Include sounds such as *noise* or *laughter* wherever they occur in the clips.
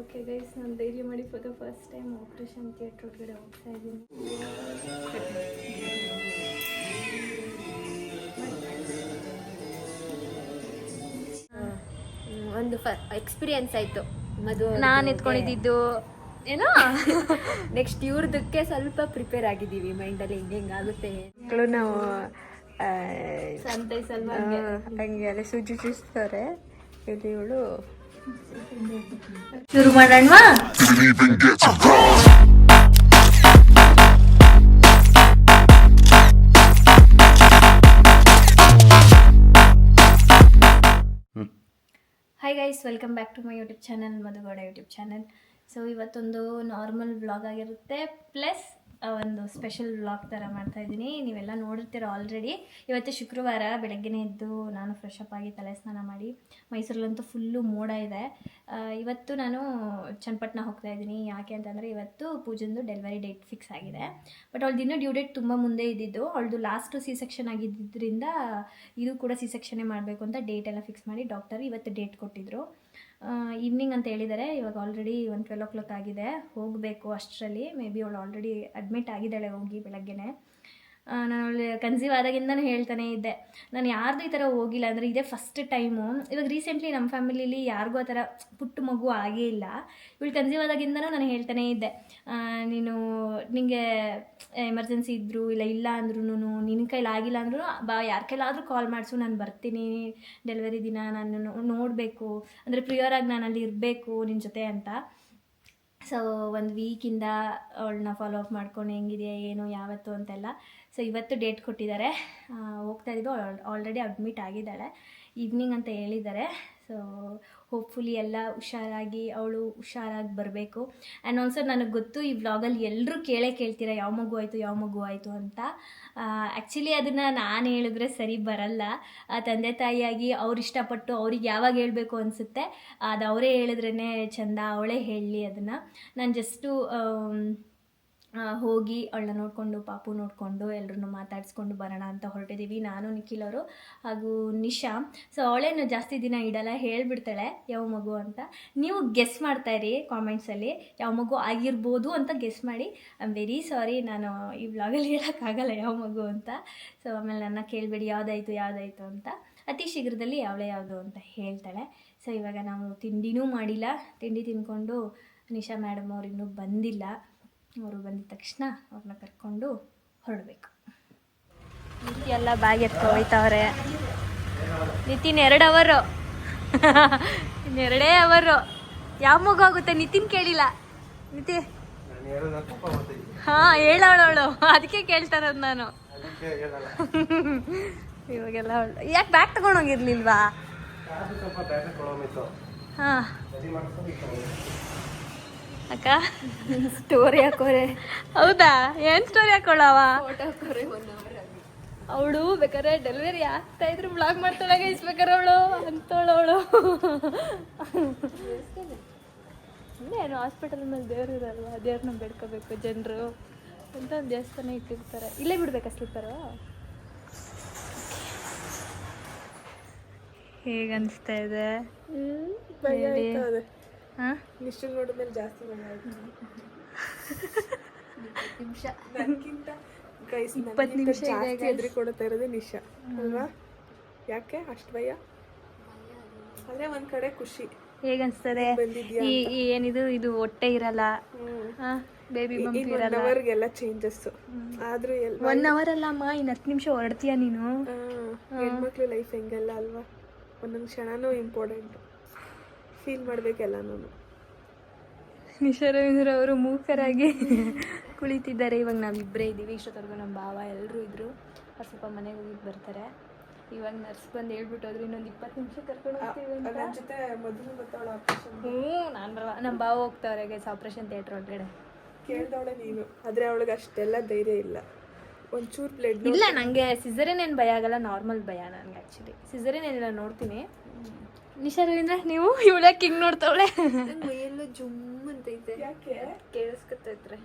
Okay guys ನಾನು ಧೈರ್ಯ ಮಾಡಿ for the first time operation theatre ಒಳಗಡೆ ಹೋಗ್ತಾ ಇದ್ದೀನಿ ಒಂದು ಫ ಎಕ್ಸ್ಪೀರಿಯನ್ಸ್ ಆಯಿತು. ಮದುವೆ ನಾನು ಎತ್ಕೊಂಡಿದ್ದು ಏನೋ? ನೆಕ್ಸ್ಟ್ ಇವ್ರದಕ್ಕೆ ಸ್ವಲ್ಪ ಪ್ರಿಪೇರ್ ಆಗಿದ್ದೀವಿ ಮೈಂಡಲ್ಲಿ ಹಿಂಗೆ ಆಗುತ್ತೆ. ಮಕ್ಕಳು ನಾವು ಸಂತೈಸಲ್ವಾ ಹಂಗೆ? ಅಲ್ಲಿ ಸುಜಿ ಚುಚ್ತಾರೆ ಇಲ್ಲಿ ಇವಳು ಶುರು ಮಾಡೋಣವಾ? Hi guys welcome back to my YouTube channel Madhu Gowda YouTube channel so ಇವತ್ತೊಂದು ನಾರ್ಮಲ್ ಬ್ಲಾಗ್ ಆಗಿರುತ್ತೆ ಪ್ಲಸ್ ಒಂದು ಸ್ಪೆಷಲ್ ವ್ಲಾಗ್ ಥರ ಮಾಡ್ತಾ ಇದ್ದೀನಿ. ನೀವೆಲ್ಲ ನೋಡಿರ್ತೀರ ಆಲ್ರೆಡಿ ಇವತ್ತು ಶುಕ್ರವಾರ ಬೆಳಗ್ಗೆನೇ ಎದ್ದು ನಾನು ಫ್ರೆಶ್ ಅಪ್ ಆಗಿ ತಲೆ ಸ್ನಾನ ಮಾಡಿ, ಮೈಸೂರಲ್ಲಂತೂ ಫುಲ್ಲು ಮೋಡ ಇದೆ. ಇವತ್ತು ನಾನು ಚನ್ನಪಟ್ಟಣ ಹೋಗ್ತಾ ಇದ್ದೀನಿ. ಯಾಕೆ ಅಂತಂದರೆ ಇವತ್ತು ಪೂಜೆಂದು ಡೆಲಿವರಿ ಡೇಟ್ ಫಿಕ್ಸ್ ಆಗಿದೆ. ಬಟ್ ಅವಳು ದಿನ ಡ್ಯೂ ಡೇಟ್ ತುಂಬ ಮುಂದೆ ಇದ್ದಿದ್ದು. ಅವಳದು ಲಾಸ್ಟು ಸಿ ಸೆಕ್ಷನ್ ಆಗಿದ್ದರಿಂದ ಇದು ಕೂಡ ಸಿ ಸೆಕ್ಷನೇ ಮಾಡಬೇಕು ಅಂತ ಡೇಟ್ ಎಲ್ಲ ಫಿಕ್ಸ್ ಮಾಡಿ ಡಾಕ್ಟರ್ ಇವತ್ತು ಡೇಟ್ ಕೊಟ್ಟಿದ್ರು. ಈವ್ನಿಂಗ್ ಅಂತ ಹೇಳಿದ್ದಾರೆ ಇವಾಗ ಆಲ್ರೆಡಿ ಒಂದು ಟ್ವೆಲ್ ಓ ಕ್ಲಾಕ್ ಆಗಿದೆ. ಹೋಗಬೇಕು ಅಷ್ಟರಲ್ಲಿ. ಮೇ ಬಿ ಅವಳು ಆಲ್ರೆಡಿ ಅಡ್ಮಿಟ್ ಆಗಿದ್ದಾಳೆ ಹೋಗಿ ಬೆಳಗ್ಗೆನೆ. ನಾನು ಅವಳು ಕನ್ಸೀವ್ ಆದಾಗಿಂದನೂ ಹೇಳ್ತಾನೆ ಇದ್ದೆ. ನಾನು ಯಾರ್ದು ಈ ಥರ ಹೋಗಿಲ್ಲ, ಅಂದರೆ ಇದೇ ಫಸ್ಟ್ ಟೈಮು ಇವಾಗ ರೀಸೆಂಟ್ಲಿ ನಮ್ಮ ಫ್ಯಾಮಿಲಿಲಿ ಯಾರಿಗೂ ಆ ಥರ ಪುಟ್ಟ ಮಗು ಆಗೇ ಇಲ್ಲ. ಇವಳು ಕನ್ಸೀವ್ ಆದಾಗಿಂದನೂ ನಾನು ಹೇಳ್ತಾನೆ ಇದ್ದೆ. ನೀನು ನಿನಗೆ ಎಮರ್ಜೆನ್ಸಿ ಇದ್ದರು ಇಲ್ಲ ಇಲ್ಲ ಅಂದ್ರೂ ನಿನ್ನ ಕೈಲಿ ಆಗಿಲ್ಲ ಅಂದ್ರೂ ಬಾ, ಯಾರ ಕೈಲಾದರೂ ಕಾಲ್ ಮಾಡಿಸು, ನಾನು ಬರ್ತೀನಿ ಡೆಲಿವರಿ ದಿನ ನಾನು ನೋಡಬೇಕು. ಅಂದರೆ ಪ್ರಿಯರಾಗಿ ನಾನು ಅಲ್ಲಿ ಇರಬೇಕು ನಿನ್ನ ಜೊತೆ ಅಂತ. ಸೊ ಒಂದು ವೀಕಿಂದ ಅವಳನ್ನ ಫಾಲೋ ಅಪ್ ಮಾಡ್ಕೊಂಡು ಹೆಂಗಿದೆಯಾ, ಏನು, ಯಾವತ್ತು ಅಂತೆಲ್ಲ. ಸೊ ಇವತ್ತು ಡೇಟ್ ಕೊಟ್ಟಿದ್ದಾರೆ. ಹೋಗ್ತಾ ಇದ್ದು ಆಲ್ರೆಡಿ ಅಡ್ಮಿಟ್ ಆಗಿದ್ದಾಳೆ. ಈವ್ನಿಂಗ್ ಅಂತ ಹೇಳಿದ್ದಾರೆ. ಸೊ ಹೋಪ್ಫುಲಿ ಎಲ್ಲ ಹುಷಾರಾಗಿ, ಅವಳು ಹುಷಾರಾಗಿ ಬರಬೇಕು. ಆ್ಯಂಡ್ ಆಲ್ಸೋ ನನಗೆ ಗೊತ್ತು, ಈ ವ್ಲಾಗಲ್ಲಿ ಎಲ್ಲರೂ ಕೇಳೇ ಕೇಳ್ತೀರಾ, ಯಾವ ಮಗು ಆಯಿತು, ಯಾವ ಮಗು ಆಯಿತು ಅಂತ. ಆ್ಯಕ್ಚುಲಿ ಅದನ್ನು ನಾನು ಹೇಳಿದ್ರೆ ಸರಿ ಬರಲ್ಲ. ತಂದೆ ತಾಯಿಯಾಗಿ ಅವ್ರು ಇಷ್ಟಪಟ್ಟು ಅವ್ರಿಗೆ ಯಾವಾಗ ಹೇಳಬೇಕು ಅನಿಸುತ್ತೆ, ಅದು ಅವರೇ ಹೇಳಿದ್ರೇ ಚಂದ, ಅವಳೇ ಹೇಳಲಿ ಅದನ್ನು. ನಾನು ಜಸ್ಟು ಹೋಗಿ ಅವಳನ್ನ ನೋಡಿಕೊಂಡು, ಪಾಪು ನೋಡಿಕೊಂಡು ಎಲ್ಲರನ್ನು ಮಾತಾಡಿಸ್ಕೊಂಡು ಬರೋಣ ಅಂತ ಹೊರಟಿದ್ದೀವಿ ನಾನು, ನಿಖಿಲ್ ಅವರು ಹಾಗೂ ನಿಶಾ. ಸೊ ಅವಳೇನು ಜಾಸ್ತಿ ದಿನ ಇಡಲ್ಲ, ಹೇಳಿಬಿಡ್ತಾಳೆ, ಯಾವ ಮಗು ಅಂತ. ನೀವು ಗೆಸ್ ಮಾಡ್ತಾಯಿರಿ ಕಾಮೆಂಟ್ಸಲ್ಲಿ ಯಾವ ಮಗು ಆಗಿರ್ಬೋದು ಅಂತ ಗೆಸ್ ಮಾಡಿ. ಐ ವೆರಿ ಸಾರಿ ನಾನು ಈ ವ್ಲಾಗಲ್ಲಿ ಹೇಳೋಕ್ಕಾಗಲ್ಲ ಯಾವ ಮಗು ಅಂತ. ಸೊ ಆಮೇಲೆ ನನ್ನ ಕೇಳಬೇಡಿ, ಯಾವುದಾಯ್ತು ಯಾವುದಾಯ್ತು ಅಂತ. ಅತಿ ಶೀಘ್ರದಲ್ಲಿ ಯಾವಳೇ ಯಾವುದು ಅಂತ ಹೇಳ್ತಾಳೆ. ಸೊ ಇವಾಗ ನಾವು ತಿಂಡಿನೂ ಮಾಡಿಲ್ಲ. ತಿಂಡಿ ತಿಂದ್ಕೊಂಡು ನಿಶಾ ಮೇಡಮ್ ಅವ್ರು ಇನ್ನೂ ಬಂದಿಲ್ಲ. ಅವರು ಬಂದಿದ ತಕ್ಷಣ ಅವ್ರನ್ನ ಕರ್ಕೊಂಡು ಹೊರಡಬೇಕು. ಎಲ್ಲ ಬ್ಯಾಗ್ ಎತ್ಕೊ ಹೋಯ್ತವ್ರೆ. ನಿತಿನ್ ಎರಡು ಅವರು *laughs* ಇನ್ನೆರಡೇ ಅವರು ಯಾವ ಮಗು ಆಗುತ್ತೆ? ನಿತಿನ್ ಕೇಳಿಲ್ಲ. ನಿತಿ. ಹಾ ಹೇಳವಳವಳು ಅದಕ್ಕೆ ಕೇಳ್ತಾರದು ನಾನು. *laughs* ಇವಾಗೆಲ್ಲ ಯಾಕೆ ಬ್ಯಾಗ್ ತಗೊಂಡೋಗಿರ್ಲಿಲ್ವಾ ಹಾ. ಅಕ್ಕ? ಸ್ಟೋರಿ ಹಾಕೋರೆ. ಹೌದಾ? ಏನ್ ಸ್ಟೋರಿ ಹಾಕೊಳ್ಳವ ಅವಳು ಬೇಕಾದ್ರೆ ಡೆಲಿವರಿ ಆಗ್ತಾ ಇದ್ರು ಬ್ಲಾಗ್ ಮಾಡ್ತಾಳಾಗ ಇಸ್ಬೇಕಾರೆ ಅವಳು ಅಂತವಳವಳು ಅವಳು. ಏನು ಹಾಸ್ಪಿಟಲ್ ಮೇಲೆ ದೇವ್ರು ಇರಲ್ವಾ? ದೇವ್ರನ್ನ ಬೇಡ್ಕೋಬೇಕು ಜನರು ಅಂತ ಒಂದು ದೇವಸ್ಥಾನ ಇಟ್ಟಿರ್ತಾರೆ. ಇಲ್ಲೇ ಬಿಡ್ಬೇಕಾ ಸ್ಲೀಪರು ಹೇಗೆ ಅನಿಸ್ತಾ ಇದೆ. ಹಾಂ? ನಿಶ್ಚಲ್ ನೋಡಿದ್ಮೇಲೆ ಜಾಸ್ತಿ ನಿಮಿಷ. ನನಗಿಂತ ಗೈಸ್ ಇಪ್ಪತ್ತು ನಿಮಿಷ ಜಾಸ್ತಿ. ಎದುರಿ ಕೊಡ್ತಾ ಇರೋದೇ ನಿಶಾ ಅಲ್ವಾ? ಯಾಕೆ? ಅಷ್ಟು ಭಯ? ಅಂದ್ರೆ ಒಂದ್ ಕಡೆ ಖುಷಿ. ಹೇಗೆ ಅನಿಸ್ತದೆ ಬಂದಿದ್ಯಾ ಈ ಏನಿದು? ಇದು ಹೊಟ್ಟೆ ಇರಲ್ಲ. ಬೇಬಿ ಬಂಪ್ ಇರಲ್ಲ. ಅವರಿಗೆಲ್ಲ ಚೇಂಜಸ್ ಆದ್ರೂ ಎಲ್ಲ ಒನ್ ಅವರ್ ಅಲ್ಲ ಅಮ್ಮ ಇನ್ನು ಹತ್ತು ನಿಮಿಷ ಹೊರಡ್ತೀಯ ನೀನು? ಹೆಣ್ಮಕ್ಳು ಲೈಫ್ ಹೆಂಗಲ್ಲ ಅಲ್ವಾ? ಒಂದೊಂದು ಕ್ಷಣನೂ ಇಂಪಾರ್ಟೆಂಟ್ ಫೀಲ್ ಮಾಡ್ಬೇಕೆಲ್ಲನೂ ನಿಶಾ ರವೀಂದ್ರ ಅವರು ಮೂಕರಾಗಿ ಕುಳಿತಿದ್ದಾರೆ. ಇವಾಗ ನಾವಿಬ್ಬರೇ ಇದ್ದೀವಿ ಇಷ್ಟೊತ್ತವರೆಗೂ ನಮ್ಮ ಭಾವ ಎಲ್ಲರೂ ಇದ್ರು. ಅವ್ರು ಸ್ವಲ್ಪ ಮನೆಗೆ ಹೋಗಿ ಬರ್ತಾರೆ. ಇವಾಗ ನರ್ಸ್ ಬಂದು ಹೇಳ್ಬಿಟ್ಟು ಹೋದ್ರು. ಇನ್ನೊಂದು ಇಪ್ಪತ್ತು ನಿಮಿಷ ಕರ್ಕೊಂಡು ಹೋಗ್ತೀವಿ ಹ್ಞೂ ನಾನು ನಮ್ಮ ಭಾವ ಹೋಗ್ತಾವ್ರೆ ಗೈಸ್ ಆಪ್ರೇಷನ್ ಥಿಯೇಟ್ರ್ ಒಳಗಡೆ. ಕೇಳ್ದವಳೆ ನೀನು. ಆದರೆ ಅವಳಿಗೆ ಅಷ್ಟೆಲ್ಲ ಧೈರ್ಯ ಇಲ್ಲ. ಒಂಚೂರು ಬ್ಲಡ್ ಇಲ್ಲ ನನಗೆ ಸಿಸರಿನ್ ಏನು ಭಯ ಆಗಲ್ಲ ನಾರ್ಮಲ್ ಭಯ ನನಗೆ ಆ್ಯಕ್ಚುಲಿ ಸಿಸರಿನ್ ಏನಿಲ್ಲ ನೋಡ್ತೀನಿ. ನಿಶಾ ರವೀಂದ್ರ ನೀವು ಇವಳಕ್ಕೆ ಹಿಂಗೆ ನೋಡ್ತಾವಳೆ. ಮೈಯೆಲ್ಲ ಜುಮ್ ಅಂತ ಇದೆ. ಯಾಕೆ? ಕೇಳಿಸ್ಕೊತೈತ್ರೆ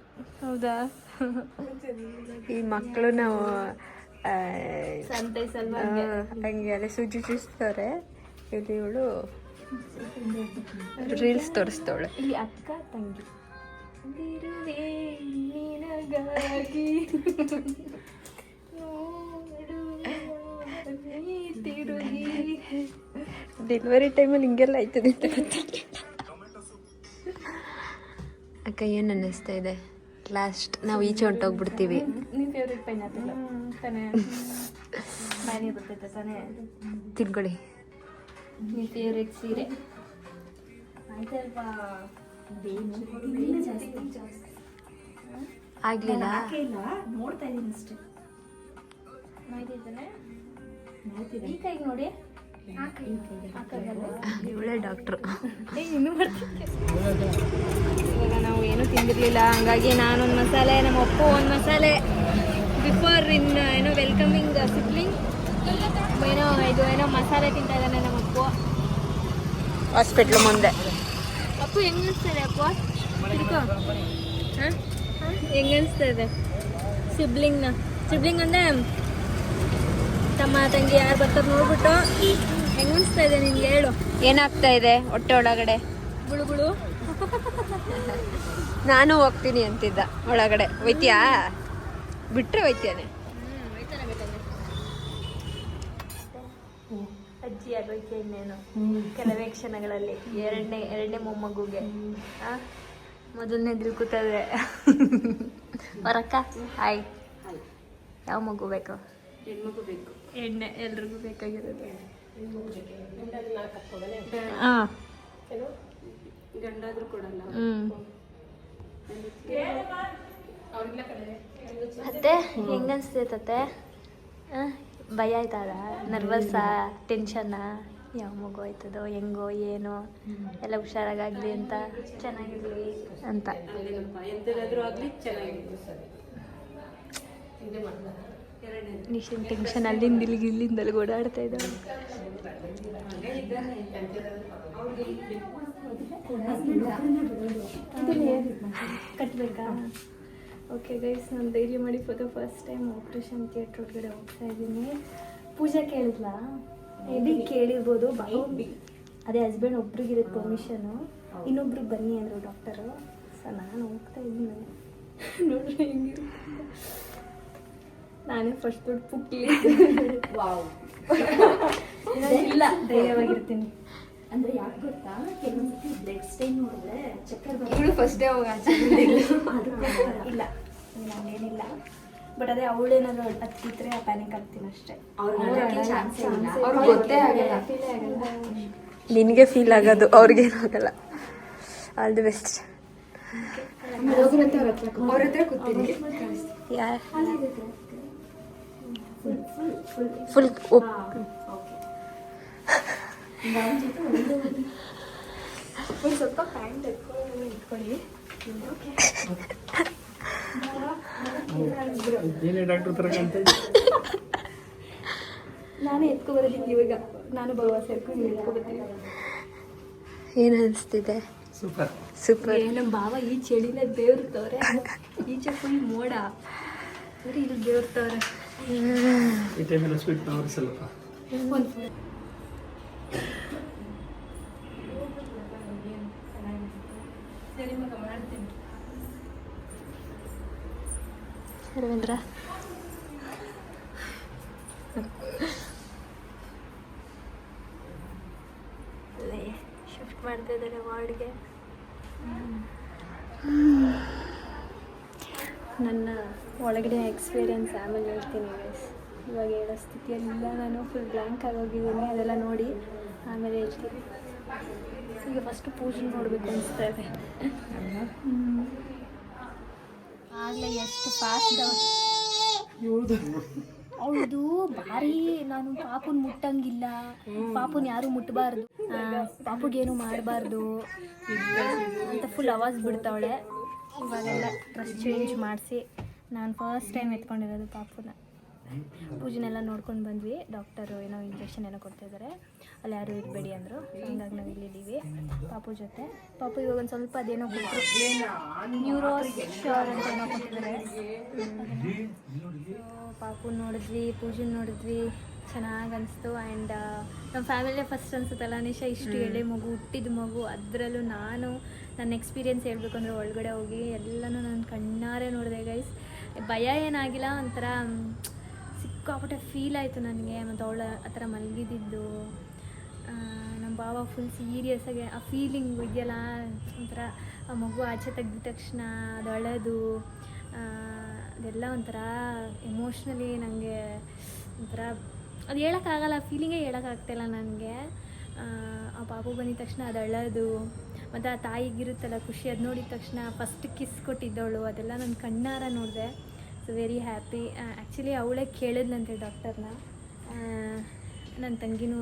ಹೌದಾ? ಈ ಮಕ್ಕಳು ನಾವು ಸಂತೈಸಲ್ವಾ ಹಂಗೆ? ಅಲ್ಲಿ ಸುಜಿ ಚುಚ್ತಾರೆ ಇಲ್ಲಿ ಇವಳು ರೀಲ್ಸ್ ತೋರಿಸ್ತವಳೆ. ಇಲ್ಲಿ ಅಕ್ಕ ತಂಗಿ. ನಿನಗಾಗಿ ಡೆಲಿವರಿ ಟೈಮಲ್ಲಿ ಹಿಂಗೆಲ್ಲ ಆಯ್ತದೆ ಅಂತ ಅಕ್ಕ ಏನು ಅನ್ನಿಸ್ತಾ ಇದೆ? ಲಾಸ್ಟ್ ನಾವು ಈಚೆ ಹೊಂಟೋಗ್ಬಿಡ್ತೀವಿ ನಿನ್ನ ಫೇವ್ರೆಟ್ ಆಗ್ಲಿಲ್ಲ. ಇಲ್ಲ ನೋಡ್ತಾ ಇದ್ದೀನಿ ಅಷ್ಟೇ. ನೋಯ್ತಿದ್ದಾನೆ? ಈ ಕೈಗೆ ನೋಡಿ. ಇವಳೇ ಡಾಕ್ಟ್ರು. ಇವಾಗ ನಾವು ಏನೂ ತಿಂದಿರಲಿಲ್ಲ. ಹಂಗಾಗಿ ನಾನೊಂದು ಮಸಾಲೆ ನಮ್ಮ ಅಪ್ಪು ಒಂದು ಮಸಾಲೆ. ಬಿಫೋರ್ ಇನ್ ಏನೋ ವೆಲ್ಕಮಿಂಗ್ ಸಿಬ್ಲಿಂಗ್ ಏನೋ ಇದು ಏನೋ ಮಸಾಲೆ ತಿಂತಾ ಇದ್ದಾನೆ ನಮ್ಮ ಅಪ್ಪು. ಹಾಸ್ಪಿಟ್ಲ್ ಮುಂದೆ. ಅಪ್ಪು ಹೆಂಗ್ ಅಪ್ಪ? ಅಪ್ಪು ಹಾಂ? ಹೆಂಗ್ ಅನಿಸ್ತಾ ಇದೆ? ಸಿಬ್ಲಿಂಗ್ನ. ಸಿಬ್ಲಿಂಗ್ ಅಂದರೆ ತಮ್ಮ ತಂಗಿ ಯಾರು ಬರ್ತಾರೆ ನೋಡ್ಬಿಟ್ಟು ಹೆಂಗ್ ಅನಿಸ್ತಾ ಇದೆ ನಿನ್ಗೆ ಹೇಳು. ಏನಾಗ್ತಾ ಇದೆ ಹೊಟ್ಟೆ ಒಳಗಡೆ? ಗುಳುಗುಳು ನಾನು ಹೋಗ್ತೀನಿ ಅಂತಿದ್ದ ಒಳಗಡೆ. ಒಯ್ತೀಯಾ ಬಿಟ್ರೆ ಒಯ್ತೀಯಾನೆ ಅಜ್ಜಿ ಆಗೋಯ್ತು ಇನ್ನೇನು. ಕೆಲವೇ ಕ್ಷಣಗಳಲ್ಲಿ. ಎರಡನೇ ಎರಡನೇ ಮೊಮ್ಮಗುಗೆ. ಆ? ಮೊದಲನೇ ಕೂತದೆ. ಬರಕ್ಕ ಹಾಯ್ ಯಾವ ಮಗು ಬೇಕು? ಎಣ್ಣೆ ಎಲ್ರಿಗೂ ಬೇಕಾಗಿರೋದು. ಹಾಂ. ಹ್ಮ್. ಅತ್ತೆ ಹೆಂಗ ಅನ್ಸ್ತೈತತ್ತೆ ಆ? ಭಯ ಆಯ್ತದ ನರ್ವಸ್ಸಾ ಟೆನ್ಷನ್ನಾ ಯಾವ ಮಗು ಆಯ್ತದೋ ಹೆಂಗೋ ಏನೋ ಎಲ್ಲ ಹುಷಾರಾಗಲಿ ಅಂತ. ಚೆನ್ನಾಗಿರ್ಲಿ. ಅಂತ. ನಿಶನ್ ಟೆನ್ಷನ್ ಅಲ್ಲಿಂದ ಇಲ್ಲಿಗೆ ಇಲ್ಲಿಂದ ಅಲ್ಲಿಗೆ ಓಡಾಡ್ತಾ ಇದ್ದ ಕಟ್ಟಬೇಕಾ ಓಕೆ ಗೈಸ್ ನಾನು ಧೈರ್ಯ ಮಾಡಿ for first time operation theatre ಒಳಗಡೆ ಹೋಗ್ತಾ ಇದ್ದೀನಿ. ಪೂಜಾ ಕೇಳಿದ್ಲಾ? ಮೇಬಿ ಕೇಳಿರ್ಬೋದು ಅದೇ ಹಸ್ಬೆಂಡ್ ಒಬ್ರಿಗಿರೋದು ಪರ್ಮಿಷನು ಇನ್ನೊಬ್ರಿಗೆ ಬನ್ನಿ ಅಂದರು ಡಾಕ್ಟರು ಸೊ ನಾನು ಹೋಗ್ತಾ ಇದ್ದೀನಿ. *laughs* ನೋಡ್ರಿ ಹೆಂಗಿರು ನಾನೇ ಫಸ್ಟ್ ದುಡ್ಡು ಪುಕ್ಕಿ *laughs* ಇಲ್ಲ. *laughs* ಧೈರ್ಯವಾಗಿರ್ತೀನಿ. ಅಂದ್ರೆ ಯಾಕೆ ಗೊತ್ತಾ? ಕೆಲವೊಂದ್ಸತಿ ಬ್ಲಡ್ ಸ್ಟೈನ್ ನೋಡಿದ್ರೆ ಚಕ್ಕರ್ ಇವಳು ಫಸ್ಟ್ ಡೇ ಹೋಗ ಇಲ್ಲ. ನಾನೇನಿಲ್ಲ. ಬಟ್ ಅದೇ ಅವಳೇನಾದ್ರು ಹತ್ತಿದ್ರೆ ಪ್ಯಾನಿಕ್ ಆಗ್ತೀನಿ ಅಷ್ಟೇ. ನಿನ್ಗೆ ಚಾನ್ಸ್ ಇಲ್ಲ. ಅವ್ರಿಗೆ ಗೊತ್ತೇ ಆಗಲ್ಲ. ನಿನಗೆ ಫೀಲ್ ಆಗೋದು ಅವ್ರಿಗೇನು ಆಗಲ್ಲ. ಆಲ್ ದಿ ಬೆಸ್ಟ್ ಫುಲ್ ಸ್ವಲ್ಪ ಪ್ಯಾಂಟ್ ಇಟ್ಕೊಳ್ಳಿ. ಏನೇ ಡಾಕ್ಟರ್ ತರ ಕಾಣ್ತಾ ನಾನೇ ಎತ್ಕೊ ಬರೋದಿಲ್ಲ ಇವಾಗ. ನಾನು ಭಗವ ಸೇರ್ಕೊಂಡು ಎತ್ಕೊ ಬರ್ತೀನಿ. ಏನು ಅನಿಸ್ತಿದೆ? ಸೂಪರ್ ಸೂಪರ್ ನಮ್ಮ ಭಾವ ಈ ಚಳಿಲೇ ಬೇವ್ರ್ತವ್ರೆ ಈಚೆ ಫುಲ್ ಮೋಡ. ಬರೀ ಇಲ್ಲಿ ಬೇವ್ರ್ತವ್ರೆ ಈ ಟೈಮೆಲ್ಲ ಸ್ವೀಟ್ ಅವ್ರು ಸ್ವಲ್ಪ ಒಂದು ರವೀಂದ್ರ ಶಿಫ್ಟ್ ಮಾಡ್ತಾ ಇದ್ದಾರೆ ವಾರ್ಡ್ಗೆ. ನನ್ನ ಒಳಗಡೆ ಎಕ್ಸ್ಪೀರಿಯನ್ಸ್ ಆಮೇಲೆ ಹೇಳ್ತೀನಿ ಗೈಸ್ ಇವಾಗ ಹೇಳೋ ಸ್ಥಿತಿಯಲ್ಲಿಲ್ಲ ನಾನು ಫುಲ್ ಬ್ಲ್ಯಾಂಕ್ ಆಗೋಗಿದ್ದೀನಿ ಅದೆಲ್ಲ ನೋಡಿ ಆಮೇಲೆ ಹೇಳ್ತೀನಿ. ಈಗ ಫಸ್ಟ್ ಪೂಜೆ ನೋಡಬೇಕು ಅನಿಸ್ತಾ ಇದೆ. ಆಗಲೇ ಎಷ್ಟು ಫಾಸ್ಟ್ ಹೌದು ಭಾರಿ. ನಾನು ಪಾಪುನ್ ಮುಟ್ಟಂಗಿಲ್ಲ. ಪಾಪುನ್ ಯಾರು ಮುಟ್ಟಬಾರ್ದು ಪಾಪುಗೇನು ಮಾಡಬಾರ್ದು. ಅಂತ ಫುಲ್ ಅವಾಜ್ ಬಿಡ್ತಾವಳೆ. ಇವಾಗೆಲ್ಲ ಡ್ರೆಸ್ ಚೇಂಜ್ ಮಾಡಿಸಿ ನಾನು ಫಸ್ಟ್ ಟೈಮ್ ಎತ್ಕೊಂಡಿರೋದು ಪಾಪುನ. ಪೂಜೆನೆಲ್ಲ ನೋಡ್ಕೊಂಡು ಬಂದ್ವಿ. ಡಾಕ್ಟರು ಏನೋ ಇಂಜೆಕ್ಷನ್ ಏನೋ ಕೊಡ್ತಿದ್ದಾರೆ ಅಲ್ಲಿ ಯಾರೂ ಇರಬೇಡಿ ಅಂದರು. ಹಂಗಾಗಿ ನಾವು ಇಲ್ಲಿದ್ದೀವಿ ಪಾಪು ಜೊತೆ. ಪಾಪು ಇವಾಗ ಒಂದು ಸ್ವಲ್ಪ ಅದೇನೋ ನ್ಯೂರೋ ಶ್ಯೂರ್ ಅಂತ ಏನೋ ಕೊಟ್ಟಿದ್ದಾರೆ. ಪಾಪು ನೋಡಿದ್ವಿ ಪೂಜೆ ನೋಡಿದ್ವಿ. ಚೆನ್ನಾಗಿ ಅನಿಸ್ತು. ಆ್ಯಂಡ್ ನಮ್ಮ ಫ್ಯಾಮಿಲಿಯೇ ಫಸ್ಟ್ ಅನಿಸುತ್ತಲ್ಲ ನಿಶಾ ಇಷ್ಟು ಎಳೆ ಮಗು ಹುಟ್ಟಿದ ಮಗು. ಅದರಲ್ಲೂ ನಾನು ನನ್ನ ಎಕ್ಸ್ಪೀರಿಯೆನ್ಸ್ ಹೇಳಬೇಕು ಅಂದರೆ ಒಳಗಡೆ ಹೋಗಿ ಎಲ್ಲನೂ ನಾನು ಕಣ್ಣಾರೆ ನೋಡಿದೆ ಗೈಸ್ ಭಯ ಏನಾಗಿಲ್ಲ ಒಂಥರ ಸಿಕ್ಕಾಪಟ್ಟೆ ಫೀಲ್ ಆಯಿತು ನನಗೆ. ಮತ್ತು ಅವಳ ಆ ಥರ ಮಲಗಿದ್ದು ನಮ್ಮ ಬಾವ ಫುಲ್ ಸೀರಿಯಸ್ ಆಗಿ ಆ ಫೀಲಿಂಗ್ ಇದೆಯಲ್ಲ ಒಂಥರ ಆ ಮಗು ಆಚೆ ತೆಗ್ದಿದ ತಕ್ಷಣ ಅದು ಅಳೋದು ಆ, ಅದೆಲ್ಲ ಒಂಥರ ಎಮೋಷ್ನಲಿ ನನಗೆ ಒಂಥರ ಅದು ಹೇಳೋಕ್ಕಾಗಲ್ಲ ಫೀಲಿಂಗೇ ಹೇಳೋಕ್ಕಾಗ್ತಿಲ್ಲ ನನಗೆ. ಆ ಪಾಪು ಬಂದಿದ ತಕ್ಷಣ ಅದು ಅಳೋದು ಮತ್ತು ಆ ತಾಯಿಗಿರುತ್ತಲ್ಲ ಖುಷಿ ಅದು ನೋಡಿದ ತಕ್ಷಣ ಫಸ್ಟ್ ಕಿಸ್ ಕೊಟ್ಟಿದ್ದವಳು ಅದೆಲ್ಲ ನನ್ನ ಕಣ್ಣಾರ ನೋಡಿದೆ. ಸೊ ವೆರಿ ಹ್ಯಾಪಿ ಆ್ಯಕ್ಚುಲಿ ಅವಳೇ ಕೇಳಿದ್ನಂತೆ ಡಾಕ್ಟರ್ನ ನನ್ನ ತಂಗಿನೂ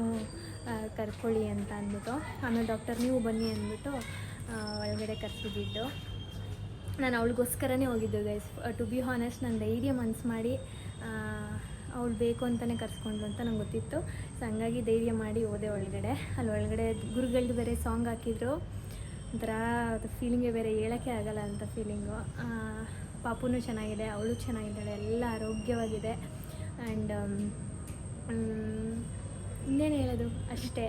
ಕರ್ಕೊಳ್ಳಿ ಅಂತ ಅಂದ್ಬಿಟ್ಟು. ಆಮೇಲೆ ಡಾಕ್ಟರ್ ನೀವು ಬನ್ನಿ ಅಂದ್ಬಿಟ್ಟು ಒಳಗಡೆ ಕರ್ಸಿದ್ದು ನಾನು ಅವಳಿಗೋಸ್ಕರನೇ ಹೋಗಿದ್ದು ಗೈಸ್ ಟು ಬಿ ಹಾನೆಸ್ಟ್ ನಾನು ಧೈರ್ಯ ಮನ್ಸು ಮಾಡಿ ಅವಳು ಬೇಕು ಅಂತಲೇ ಕರ್ಸ್ಕೊಂಡ್ಲು ಅಂತ ನಂಗೆ ಗೊತ್ತಿತ್ತು. ಸೊ ಹಂಗಾಗಿ ಧೈರ್ಯ ಮಾಡಿ ಹೋದೆ ಒಳಗಡೆ. ಅಲ್ಲಿ ಒಳಗಡೆ ಗುರುಗಳ್ದು ಬೇರೆ ಸಾಂಗ್ ಹಾಕಿದ್ರು. ಒಂಥರ ಅದು ಫೀಲಿಂಗೇ ಬೇರೆ ಹೇಳೋಕ್ಕೆ ಆಗಲ್ಲ ಅಂತ ಫೀಲಿಂಗು ಪಾಪುನೂ ಚೆನ್ನಾಗಿದೆ ಅವಳು ಚೆನ್ನಾಗಿದ್ದಾಳೆ ಎಲ್ಲ ಆರೋಗ್ಯವಾಗಿದೆ. ಆ್ಯಂಡ್ ಇನ್ನೇನು ಹೇಳೋದು? ಅಷ್ಟೇ.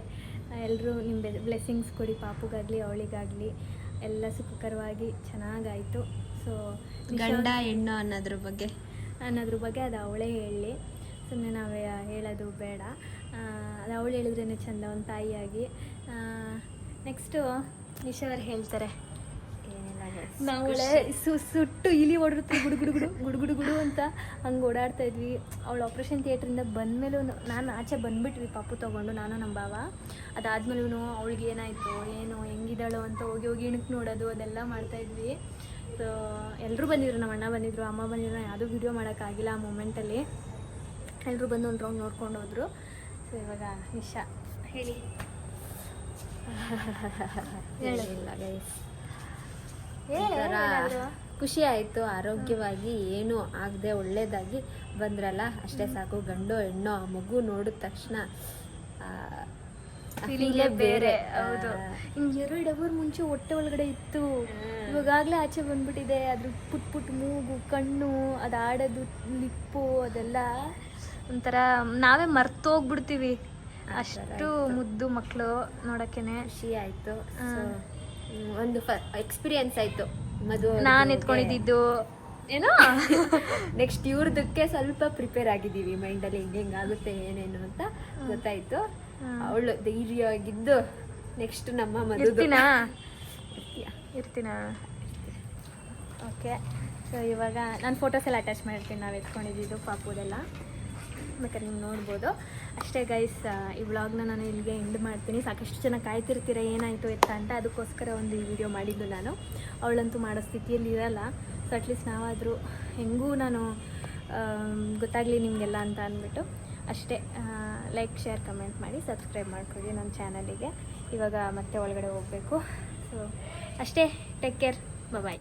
ಎಲ್ಲರೂ ನಿಮ್ಮ ಬ್ಲೆಸ್ಸಿಂಗ್ಸ್ ಕೊಡಿ ಪಾಪುಗಾಗಲಿ ಅವಳಿಗಾಗಲಿ. ಎಲ್ಲ ಸುಖಕರವಾಗಿ ಚೆನ್ನಾಗಾಯಿತು. ಸೊ ಗಂಡ ಹೆಣ್ಣು ಅನ್ನೋದ್ರ ಬಗ್ಗೆ? ಅನ್ನೋದ್ರ ಬಗ್ಗೆ ಅದು ಅವಳೇ ಹೇಳಿ. ಸುಮ್ಮನೆ ನಾವು ಹೇಳೋದು ಬೇಡ. ಅದು ಅವಳು ಹೇಳಿದ್ರೇ ಚಂದ ಒಂದು ತಾಯಿಯಾಗಿ. ನೆಕ್ಸ್ಟು ನಿಶಾವರ್ ಹೇಳ್ತಾರೆ. ನಾವಳೆ ಸು ಸುಟ್ಟು ಇಲಿ ಓಡಿರುತ್ತೆ ಗುಡು ಗುಡು ಗುಡು ಗುಡು ಅಂತ ಹಂಗೆ ಓಡಾಡ್ತಾ ಇದ್ವಿ. ಅವಳು ಆಪ್ರೇಷನ್ ಥಿಯೇಟ್ರಿಂದ ಬಂದಮೇಲೂ ನಾನು ಆಚೆ ಬಂದುಬಿಟ್ವಿ ಪಾಪು ತೊಗೊಂಡು ನಾನು ನಮ್ಮ ಭಾವ. ಅದಾದ್ಮೇಲೂ ಅವಳಿಗೆ ಏನಾಯಿತು ಏನು ಹೆಂಗಿದ್ದಾಳು ಅಂತ ಹೋಗಿ ಹೋಗಿ ಇಣಕ್ ನೋಡೋದು ಅದೆಲ್ಲ ಮಾಡ್ತಾಯಿದ್ವಿ ಸೊ ಎಲ್ಲರೂ ಬಂದಿದ್ರು ನಮ್ಮ ಅಣ್ಣ ಬಂದಿದ್ರು ಅಮ್ಮ ಬಂದಿದ್ರು ಯಾವುದೂ ವಿಡಿಯೋ ಮಾಡೋಕ್ಕಾಗಿಲ್ಲ ಆ ಮೂಮೆಂಟಲ್ಲಿ ಎಲ್ಲರೂ ಬಂದು ಒಂದು ರೌಂಡ್ ನೋಡ್ಕೊಂಡು ಹೋದ್ರು. ಸೊ ಇವಾಗ ನಿಶಾ. ಹೇಳಿ. ಹೇಳಿಲ್ಲ ಇಲ್ಲ ಗೈಸ್ ಒಂಥರ? ಖುಷಿ ಆಯಿತು ಆರೋಗ್ಯವಾಗಿ ಏನೂ ಆಗದೆ ಒಳ್ಳೇದಾಗಿ ಬಂದ್ರಲ್ಲ ಅಷ್ಟೇ ಸಾಕು ಗಂಡು ಹೆಣ್ಣು ಆ ಮಗು ನೋಡಿದ ತಕ್ಷಣ ಫೀಲಿಂಗೇ ಬೇರೆ ಹೌದು. ಹಿಂಗ್ ಎರಡು ಅವರ್ ಮುಂಚೆ ಹೊಟ್ಟೆ ಒಳಗಡೆ ಇತ್ತು. ಇವಾಗಲೇ ಆಚೆ ಬಂದ್ಬಿಟ್ಟಿದೆ ಅದ್ರ ಪುಟ್ ಪುಟ್ ಮೂಗು ಕಣ್ಣು ಅದು ಆಡೋದು ನಿಪ್ಪು ಅದೆಲ್ಲ ಒಂಥರ ನಾವೇ ಮರ್ತೋಗ್ಬಿಡ್ತೀವಿ ಅಷ್ಟು ಮುದ್ದು ಮಕ್ಕಳು ನೋಡೋಕ್ಕೇನೆ ಖುಷಿ ಆಯಿತು. ಒಂದು ಎಕ್ಸ್ಪೀರಿಯನ್ಸ್ ಆಯ್ತು. ಮದುವೆ ನಾನು ಎತ್ಕೊಂಡಿದ್ದು ಏನೋ? *laughs* ನೆಕ್ಸ್ಟ್ ಇವ್ರದಕ್ಕೆ ಸ್ವಲ್ಪ ಪ್ರಿಪೇರ್ ಆಗಿದ್ದೀವಿ. ಮೈಂಡಲ್ಲಿ ಹೆಂಗೆ ಹೆಂಗೆ ಆಗುತ್ತೆ ಏನೇನು ಅಂತ ಗೊತ್ತಾಯ್ತು. ಅವಳು ಧೈರ್ಯವಾಗಿದ್ದು ನೆಕ್ಸ್ಟ್ ನಮ್ಮ ಮದುವೆ ಇರ್ತೀನಾ? ಓಕೆ ಸೊ ಇವಾಗ ನಾನು ಫೋಟೋಸ್ ಎಲ್ಲ ಅಟ್ಯಾಚ್ ಮಾಡಿರ್ತೀನಿ ನಾವು ಎತ್ಕೊಂಡಿದ್ದು ಪಾಪುದೆಲ್ಲ. ಬೇಕಾದ್ರೆ ನೀವು ನೋಡ್ಬೋದು. ಅಷ್ಟೇ ಗೈಸ್ ಈ ವ್ಲಾಗ್ನ ನಾನು ಇಲ್ಲಿಗೆ ಎಂಡ್ ಮಾಡ್ತೀನಿ. ಸಾಕಷ್ಟು ಜನ ಕಾಯ್ತಿರ್ತೀರ, ಏನಾಯಿತು ಎತ್ತ ಅಂತ ಅದಕ್ಕೋಸ್ಕರ ಒಂದು ಈ ವಿಡಿಯೋ ಮಾಡಿದ್ದು ನಾನು. ಅವಳಂತೂ ಮಾಡೋ ಸ್ಥಿತಿಯಲ್ಲಿ ಇರಲ್ಲ. ಸೊ ಅಟ್ಲೀಸ್ಟ್ ನಾವಾದರೂ ಹೆಂಗೂ ನಾನು ಗೊತ್ತಾಗಲಿ ನಿಮಗೆಲ್ಲ ಅಂತ ಅಂದ್ಬಿಟ್ಟು ಅಷ್ಟೇ ಲೈಕ್ ಶೇರ್ ಕಮೆಂಟ್ ಮಾಡಿ ಸಬ್ಸ್ಕ್ರೈಬ್ ಮಾಡ್ಕೊಳ್ಳಿ ನನ್ನ ಚಾನಲಿಗೆ ಇವಾಗ ಮತ್ತೆ ಒಳಗಡೆ ಹೋಗಬೇಕು. ಸೊ ಅಷ್ಟೇ ಟೇಕ್ ಕೇರ್ ಬಾಯ್